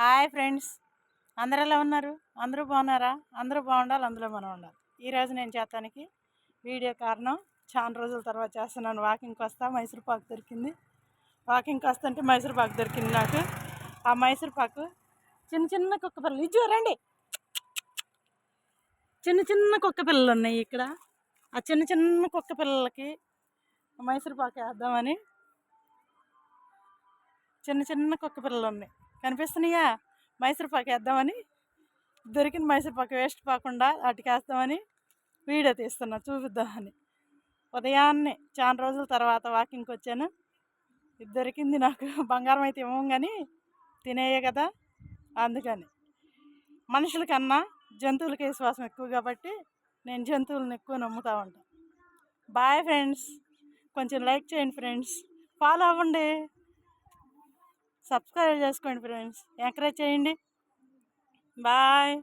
Hi friends. అందరు ఎలా ఉన్నారు? అందరూ బాగున్నారా? అందరూ బాగుండాలి అందులో మనం ఉండాలి. ఈరోజు నేను చేస్తానికి వీడియో కారణం చాలా రోజుల తర్వాత చేస్తున్నాను. వాకింగ్కి వస్తా మైసూర్ పాకు దొరికింది. వాకింగ్కి వస్తుంటే మైసూర్ పాకు దొరికింది నాకు. ఆ మైసూర్ పాకు చిన్న చిన్న కుక్క పిల్లలు. ఇచ్చి చూడండి చిన్న చిన్న కుక్క పిల్లలు ఉన్నాయి ఇక్కడ. ఆ చిన్న చిన్న కుక్క పిల్లలకి మైసూర్ పాకు వేద్దామని చిన్న చిన్న కుక్క పిల్లలు ఉన్నాయి. కనిపిస్తున్నాయా? మైసూరుపాకు వేద్దామని. దొరికిన మైసూరుపాకు వేస్ట్ కాకుండా అటుకేస్తామని వీడియో తీస్తున్నా చూపిద్దామని. ఉదయాన్నే చాలా రోజుల తర్వాత వాకింగ్కి వచ్చాను ఇది దొరికింది నాకు. బంగారం అయితే ఇవ్వం కానీ తినేయే కదా అందుకని. మనుషుల కన్నా జంతువులకి విశ్వాసం ఎక్కువ కాబట్టి నేను జంతువులను ఎక్కువ నమ్ముతూ ఉంటాను బాయ్ ఫ్రెండ్స్. కొంచెం లైక్ చేయండి ఫ్రెండ్స్. ఫాలో అవ్వండి. సబ్స్క్రైబ్ చేసుకోండి ఫ్రెండ్స్. ఎంకరేజ్ చేయండి. బాయ్.